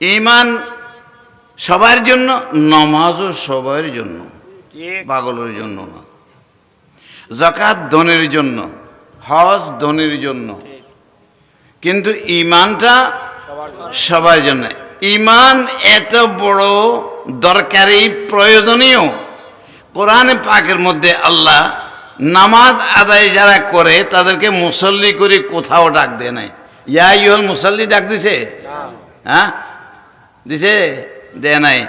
ইমান সবার জন্য নমাজও সবার জন্য পাগলের জন্য না। জাকাত ধনের জন্য হজ ধনের জন্য। কিন্তু ইমানটা সবার জন্য। ইমান এত বড় দরকারি প্রয়োজনীয়। কোরআন পাকের মধ্যে আল্লাহ নামাজ আদায় যারা করে তাদেরকে মুসল্লি করে কোথাও ডাক দেয় নাই। ইয়া ইহল মুসল্লি ডাক দিছে? হ্যাঁ? দিছে? দেয় নাই।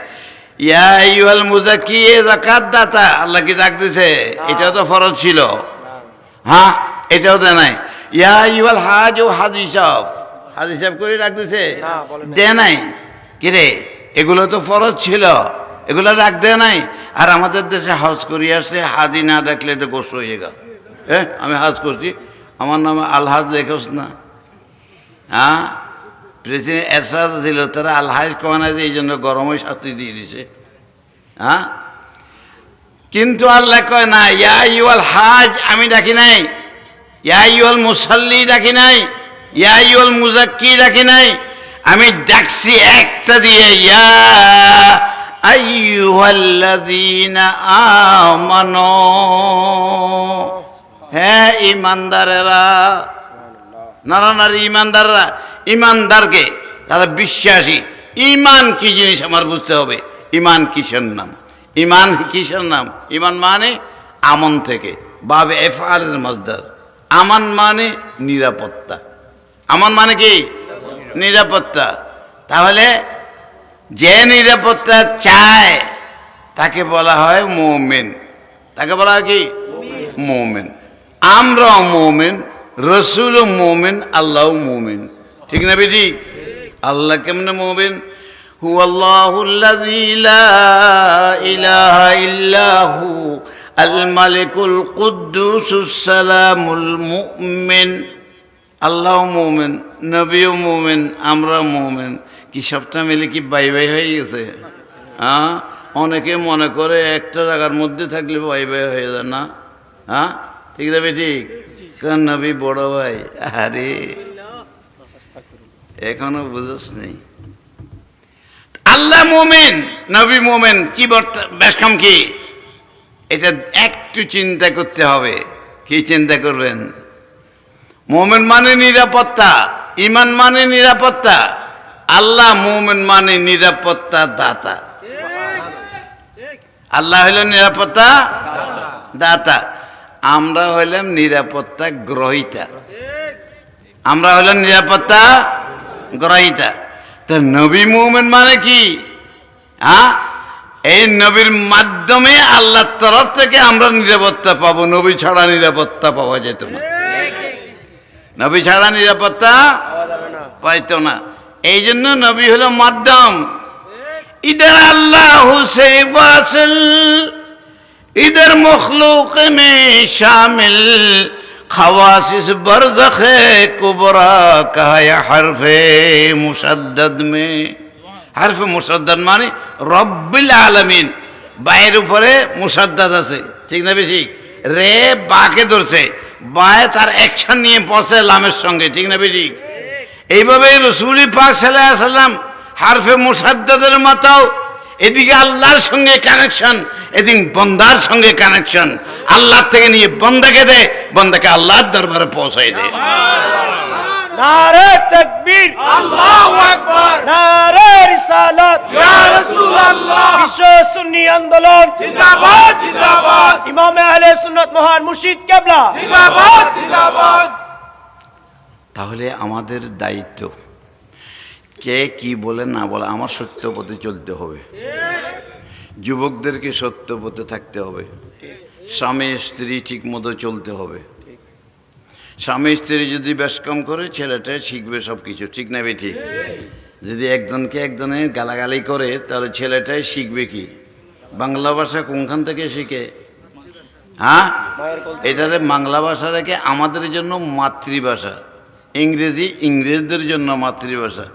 ইয়া ইহল মুজাকি জাকাত দাতা। আল্লাহ কি ডাক দিছে? এটাও তো ফরজ ছিল। হ্যাঁ এটাও দেয় নাই। ইয়া ইউল হাজ ও হাজ হিসাব হাজ হিসাব করে ডাক দিছে? নাই। দেয় নাই। কিরে এগুলো তো ফরজ ছিল। এগুলো ডাক দেয় নাই। আর আমাদের দেশে হজ করি আসছে হাজি না ডাকলে তো গোস হয়ে গেল। হ্যাঁ আমি হাজ করছি। আমার নামে আলহাজ দেখোস না। হ্যাঁ? প্রেসিডেন্ট এরশাদ ছিল তারা আলহাজ কমানা দিয়ে এই জন্য গরমে শাস্তি দিয়ে দিছে। হ্যাঁ? কিন্তু আল্লাহ কয় না ইয়া ইউল হাজ আমি ডাকি নাই। ইয়া ইউল মুসাল্লি ডাকি নাই। ইয়া ইউল মুজাক্কি ডাকি নাই। আমি ডাকছি একটা দিয়ে ইয়া আইয়ুহাল্লাযীনা আমানু হ্যাঁ ইমানদারেরা নানা নারী ইমানদাররা ইমানদারকে তারা বিশ্বাসী। ইমান কি জিনিস আমার বুঝতে হবে? ইমান কিসের নাম? ইমান কিসের নাম? ইমান মানে আমন থেকে। বাবে এফ এফআলের মজদার। আমান মানে নিরাপত্তা। আমান মানে কি? নিরাপত্তা। তাহলে যে নিরাপত্তা চায়, তাকে বলা হয় মোমেন। তাকে বলা হয় কি? মোমেন। আমরাও মোমেন, রসুলও মোমেন আল্লাহ মোমেন। ঠিক না বেটি? আল্লাহ কেমনে মোমেন হু আল্লাহুল্লাযী লা ইলাহা ইল্লাহু আল মালিকুল কুদ্দুসুস সালামুল মুমিন। আল্লাহ মোমেন, নবীও মোমেন আমরা মোমেন। কি সবটা মিলে কি বাই বাই হয়ে গেছে? হ্যাঁ? অনেকে মনে করে একটা জায়গার মধ্যে থাকলে বাই বাই হয়ে যায় না। হ্যাঁ? ঠিক যাবে ঠিক কারণ নবী বড় ভাই? আরে এখনও বুঝস নেই। আল্লাহ মোমেন, নবী মোমেন, কি বেশকম কি? এটা একটু চিন্তা করতে হবে। কি চিন্তা করবেন? মোমেন মানে নিরাপত্তা ইমান মানে নিরাপত্তা, আল্লাহ মোমেন মানে নিরাপত্তা দাতা। আল্লাহ হইল নিরাপত্তা দাতা। আমরা হইলাম নিরাপত্তা গ্রহিতা। আমরা হইলাম নিরাপত্তা গ্রহিতা তা নবী মোমেন মানে কি? হ্যাঁ? এই নবীর মাধ্যমে আল্লাহর তরফ থেকে আমরা নিরাপত্তা পাবো, নবী ছাড়া নিরাপত্তা পাওয়া যেত না। নবী ছাড়া নিরাপত্তা পাইত না। এই জন্য নবী হলো মাধ্যম। ইধর আল্লাহ সে ফাসল ইধর মখলুক মে শামিল খওয়াসিস বরজখ কুবরা কहा হরফে মুসদ্দদ মে। হরফে মুসদ্দদ মানে রব্বিল আলামিন। বাইয়ের উপরে মুসদ্দদ আছে। ঠিক না বেশি? রে বাকে ধরছে। বায়ে তার অ্যাকশন নিয়ে পৌঁছে লামের সঙ্গে। ঠিক না বেশি? এইভাবে রসুলি পাক সাল্লাহ সাল্লাম হারফে মুসাদ্দাদের মাতাও এদিকে আল্লাহর সঙ্গে কানেকশন এদিন বন্দার সঙ্গে কানেকশন আল্লাহ থেকে নিয়ে বন্দাকে দে বন্দাকে আল্লাহর দরবারে পৌঁছাই দে। নারে তাকবীর। আল্লাহু আকবার। নারে রিসালাত। ইয়া রাসূলুল্লাহ। বিশ্ব সুন্নি আন্দোলন। জিন্দাবাদ জিন্দাবাদ। ইমাম আহলে সুন্নাত মহান মুর্শিদ কেবলা। জিন্দাবাদ জিন্দাবাদ। তাহলে আমাদের দায়িত্ব কে কি বলে না বলে আমার সত্য পথে চলতে হবে। যুবকদেরকে সত্য পথে থাকতে হবে। স্বামী স্ত্রী ঠিক মতো চলতে হবে। স্বামী স্ত্রী যদি কম করে, ছেলেটা শিখবে সব কিছু ঠিক না ঠিক যদি একজনকে একজনে গালাগালি করে, তাহলে ছেলেটাই শিখবে কি? বাংলা ভাষা কোনখান থেকে শিখে? হ্যাঁ? এটারে বাংলা ভাষাটাকে আমাদের জন্য মাতৃভাষা। ইংরেজি ইংরেজদের জন্য মাতৃভাষা।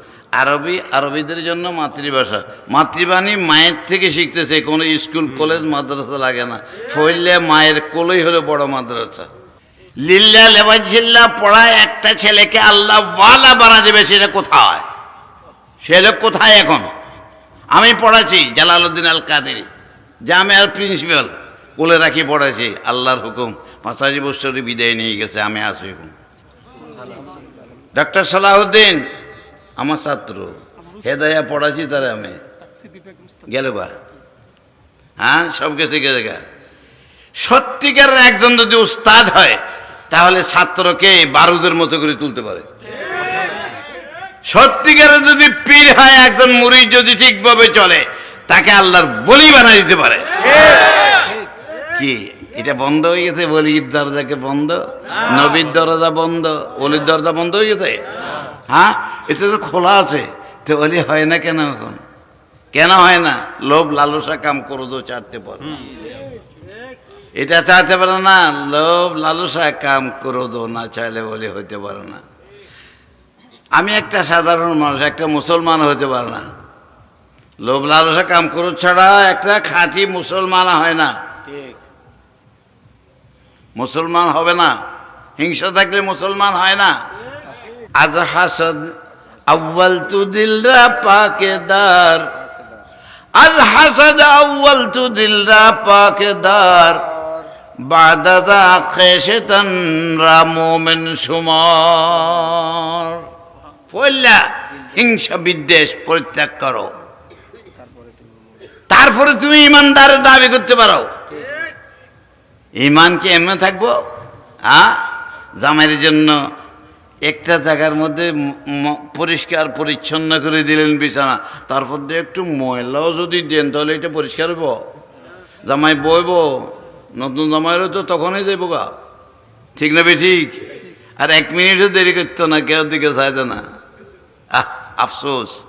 আরবি, আরবিদের জন্য মাতৃভাষা। মাতৃবাণী মায়ের থেকে শিখতেছে, কোনো স্কুল, কলেজ, মাদ্রাসা লাগে না। ফইলে মায়ের কোলেই হলো বড় মাদ্রাসা। লিল্লা লেবাজিল্লা পড়া একটা ছেলেকে আল্লাহ ওয়ালা বানা দেবে সেটা কোথায়? সে লোক কোথায় এখন? আমি পড়াচ্ছি জালালউদ্দিন আল কাদের জামিয়ার প্রিন্সিপাল। কোলে রাখি পড়াইছি আল্লাহর হুকুম। পাঁচাশি বছরে বিদায় নিয়ে গেছে, আমি আছি এখন। ডক্টর সালাহুদ্দিন আমার ছাত্র। হেদায়া পড়াচ্ছি তারা আমি। গেল বা। হ্যাঁ সব গেছে গেছে সত্যিকারের একজন যদি উস্তাদ হয়, তাহলে ছাত্রকে বারুদের মতো করে তুলতে পারে। সত্যিকারের যদি পীর হয়, একজন মুড়ি যদি ঠিকভাবে চলে, তাকে আল্লাহর বলি বানাই দিতে পারে। কি? এটা বন্ধ হয়ে গেছে? বলির দরজাকে বন্ধ? নবীর দরজা বন্ধ? অলির দরজা বন্ধ হয়ে গেছে? হ্যাঁ? এটা তো খোলা আছে। তো অলি হয় না কেন এখন? কেন হয় না? লোভ লালসা কাম করো তো চারটে পর। এটা চাইতে পারে না লোভ লালসা কাম করো দো না চাইলে বলে হইতে পারে না। আমি একটা সাধারণ মানুষ একটা মুসলমান হতে পারে না। লোভ লালসা কাম করো ছাড়া একটা খাঁটি মুসলমান হয় না। ঠিক। মুসলমান হবে না। হিংসা থাকলে মুসলমান হয় না। আজ হাসদ আউ্বাল তু দিলরা পাকেদার আজ হাসদ আউ্বাল তু দিলরা পাকেদার বাদাদা খেশেতন রামোমেন সুমর পড়লা হিংসা বিদ্বেষ পরিত্যাগ করো। তারপরে তুমি ইমানদারের দাবি করতে পারো। ইমান কি এমনি থাকব? হ্যাঁ জামাইয়ের জন্য একটা জায়গার মধ্যে পরিষ্কার পরিচ্ছন্ন করে দিলেন বিছানা। তারপর দিয়ে একটু ময়লাও যদি দেন, তাহলে এটা পরিষ্কার হইব। জামাই বইব, নতুন জামাইরও তো তখনই যাইব গা। ঠিক না বে ঠিক? আর এক মিনিটও দেরি করতো না, কেউ দিকে চাইতো না। আহ, আফসোস।